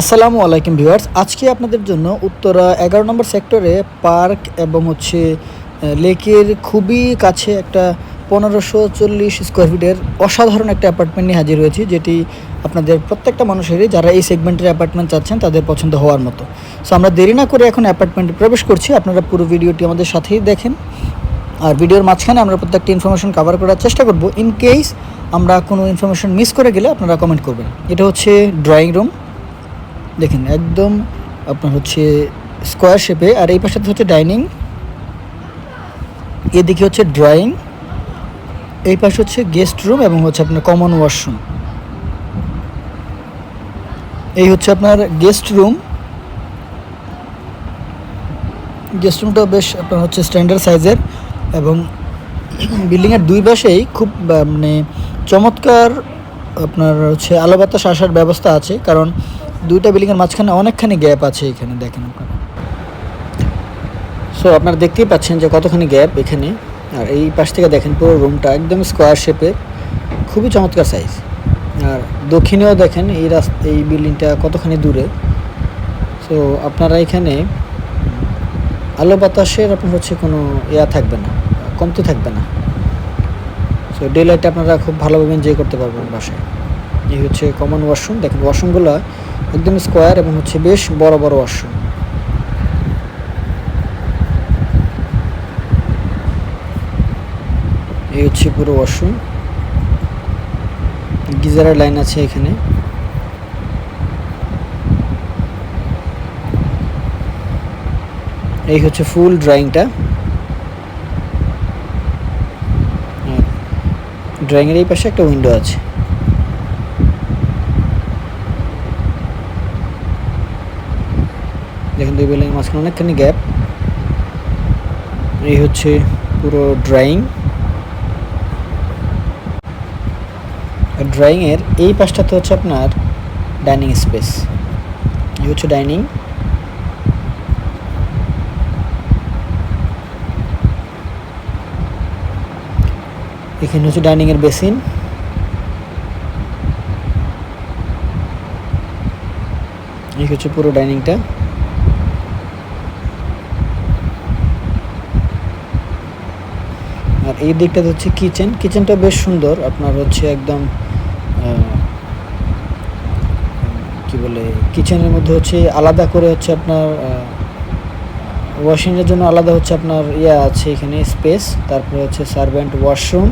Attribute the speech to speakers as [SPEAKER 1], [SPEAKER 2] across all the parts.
[SPEAKER 1] আসসালামু আলাইকুম ভিউয়ার্স। আজকে আপনাদের জন্য উত্তরা এগারো নম্বর সেক্টরে পার্ক এবং হচ্ছে লেকের খুবই কাছে একটা পনেরোশো চল্লিশ স্কোয়ার ফিটের অসাধারণ একটা অ্যাপার্টমেন্ট নিয়ে হাজির হয়েছি, যেটি আপনাদের প্রত্যেকটা মানুষেরই, যারা এই সেগমেন্টের অ্যাপার্টমেন্ট চাচ্ছেন, তাদের পছন্দ হওয়ার মতো। সো আমরা দেরি না করে এখন অ্যাপার্টমেন্টে প্রবেশ করছি। আপনারা পুরো ভিডিওটি আমাদের সাথেই দেখেন। আর ভিডিওর মাঝখানে আমরা প্রত্যেকটা ইনফরমেশন কভার করার চেষ্টা করব। ইন কেস আমরা কোনো ইনফরমেশন মিস করে গেলে আপনারা কমেন্ট করবেন। এটা হচ্ছে ড্রয়িং রুম দেখেন, একদম আপনার হচ্ছে স্কোয়ার শেপে আর এই পাশে হচ্ছে ডাইনিং এদিকে হচ্ছে ড্রয়িং এই পাশে হচ্ছে গেস্ট রুম এবং হচ্ছে আপনার কমন ওয়াশরুম এই হচ্ছে আপনার গেস্ট রুম গেস্ট রুমটা বেশ আপনার হচ্ছে স্ট্যান্ডার্ড সাইজের এবং বিল্ডিংয়ের দুই পাশেই খুব মানে চমৎকার আপনার হচ্ছে আলো বাতাস আসার ব্যবস্থা আছে, কারণ দুইটা বিল্ডিংয়ের মাঝখানে অনেকখানি গ্যাপ আছে এখানে, দেখেন আপনারা। সো আপনারা দেখতেই পাচ্ছেন যে কতখানি গ্যাপ এখানে। আর এই পাশ থেকে দেখেন পুরো রুমটা একদম স্কোয়ার শেপের খুবই চমৎকার সাইজ আর দক্ষিণেও দেখেন এই রাস্তা এই বিল্ডিংটা কতখানি দূরে। সো আপনারা এখানে আলো বাতাসের আপনার হচ্ছে কোনো ইয়া থাকবে না, কমতি থাকবে না। সো ডে লাইটে আপনারা খুব ভালোভাবে এনজয় করতে পারবেন বাসায়। এই হচ্ছে কমন ওয়াশরুম দেখেন ওয়াশরুমগুলো একদম স্কোয়ার এবং হচ্ছে বেশ বড় বড় ওয়াশরুম এই হচ্ছে পুরো ওয়াশরুম গিজারের লাইন আছে এখানে। এই হচ্ছে ফুল ড্রয়িংটা। ড্রয়িংয়ের এই পাশে একটা উইন্ডো আছে। দেখেন দুই বিল্ডিং মাঝখানে অনেকখানি গ্যাপ এই হচ্ছে পুরো ড্রয়িং ড্রয়িংয়ের এই পাশটাতে হচ্ছে আপনার ডাইনিং স্পেস এই হচ্ছে ডাইনিং এখানে হচ্ছে ডাইনিংয়ের বেসিন এই হচ্ছে পুরো ডাইনিংটা আর এই দিকটাতে হচ্ছে কিচেন কিচেনটা বেশ সুন্দর। আপনার হচ্ছে একদম কি বলে কিচেনের মধ্যে হচ্ছে আলাদা করে হচ্ছে আপনার ওয়াশিংয়ের জন্য আলাদা হচ্ছে আপনার ইয়ে আছে এখানে স্পেস তারপরে হচ্ছে সার্ভেন্ট ওয়াশরুম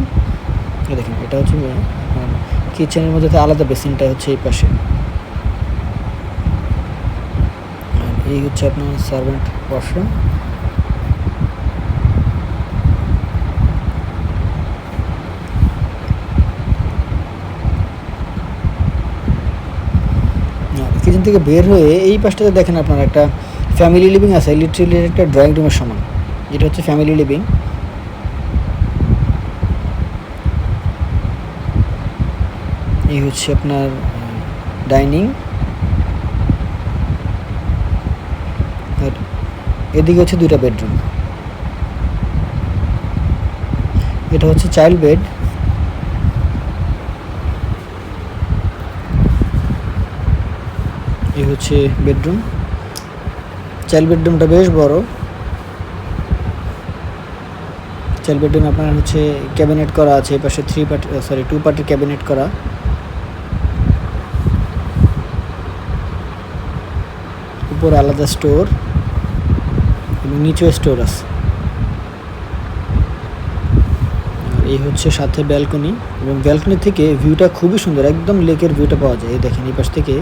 [SPEAKER 1] দেখেন, এটা হচ্ছে আপনার কিচেনের মধ্যে আলাদা বেসিনটা হচ্ছে এই পাশে। এই হচ্ছে আপনার সার্ভেন্ট ওয়াশরুম কিচেন থেকে বের হয়ে এই পাশটাতে দেখেন আপনার একটা ফ্যামিলি লিভিং আছে লিটারেলি একটা ড্রয়িং রুমের সমান। এটা হচ্ছে ফ্যামিলি লিভিং এই হচ্ছে আপনার ডাইনিং আর এদিকে হচ্ছে দুইটা বেডরুম এটা হচ্ছে চাইল্ড বেড এই হচ্ছে বেডরুম। চাইল্ড বেডরুমটা বেশ বড়। চাইল্ড বেডরুম আপনার হচ্ছে ক্যাবিনেট করা আছে, এই পাশে থ্রি পার্ট সরি টু পার্টের ক্যাবিনেট করা। উপরে আলাদা স্টোর এবং নিচেও স্টোর আছে। এই হচ্ছে সাথে ব্যালকনি এবং ব্যালকনি থেকে ভিউটা খুবই সুন্দর, একদম লেকের ভিউটা পাওয়া যায়। এই দেখেন এই পাশ থেকে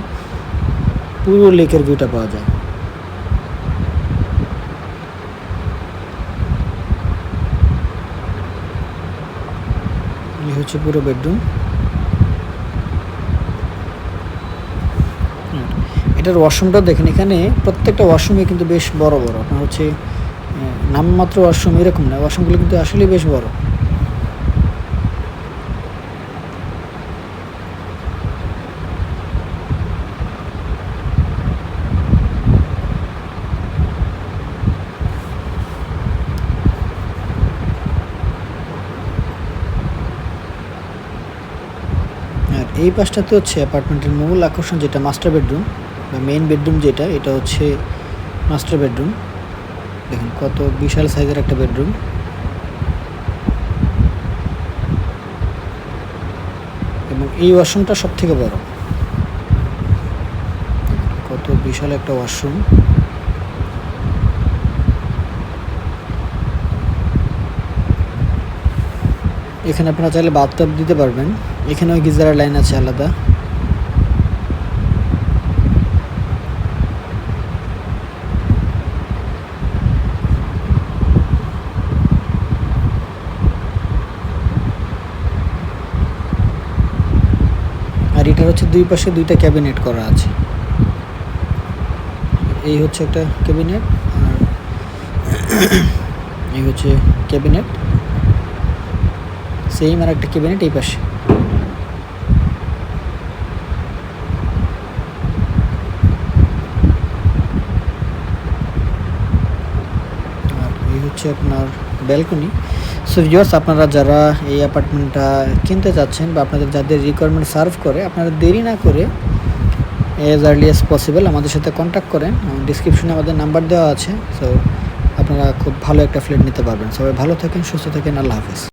[SPEAKER 1] পুরো লেকের ভিউটা পাওয়া যায়। হচ্ছে পুরো বেডরুম। এটার ওয়াশরুমটা দেখেন, এখানে প্রত্যেকটা ওয়াশরুমে কিন্তু বেশ বড় বড়। আপনার হচ্ছে নামমাত্র ওয়াশরুম এরকম না, ওয়াশরুমগুলো কিন্তু আসলে বেশ বড় আর এই পাশটাতে হচ্ছে অ্যাপার্টমেন্টের মূল আকর্ষণ যেটা মাস্টার বেডরুম, বা মেইন বেডরুম যেটা, এটা হচ্ছে মাস্টার বেডরুম। দেখুন কত বিশাল সাইজের একটা বেডরুম। এবং এই ওয়াশরুমটা সব থেকে বড়। কত বিশাল একটা ওয়াশরুম। এখানে আপনারা চাইলে বাথটাব দিতে পারবেন। এখানেও গিজারের লাইন আছে আলাদা। আর এটার হচ্ছে দুই পাশে দুইটা ক্যাবিনেট করা আছে। এই হচ্ছে একটা ক্যাবিনেট আর এই হচ্ছে ক্যাবিনেট সেম আর একটা ক্যাবিনেট এই পাশে। হচ্ছে আপনার ব্যালকনি। সো ভিউয়ার্স আপনারা যারা এই অ্যাপার্টমেন্টটা কিনতে চাচ্ছেন বা আপনাদের যাদের রিকোয়ারমেন্ট সার্ভ করে, আপনারা দেরি না করে এজ আর্লি অ্যাজ পসিবল আমাদের সাথে কন্ট্যাক্ট করেন। ডিসক্রিপশনে আমাদের নাম্বার দেওয়া আছে। সো আপনারা খুব ভালো একটা ফ্ল্যাট নিতে পারবেন। সবাই ভালো থাকেন, সুস্থ থাকেন, আল্লাহ হাফেজ।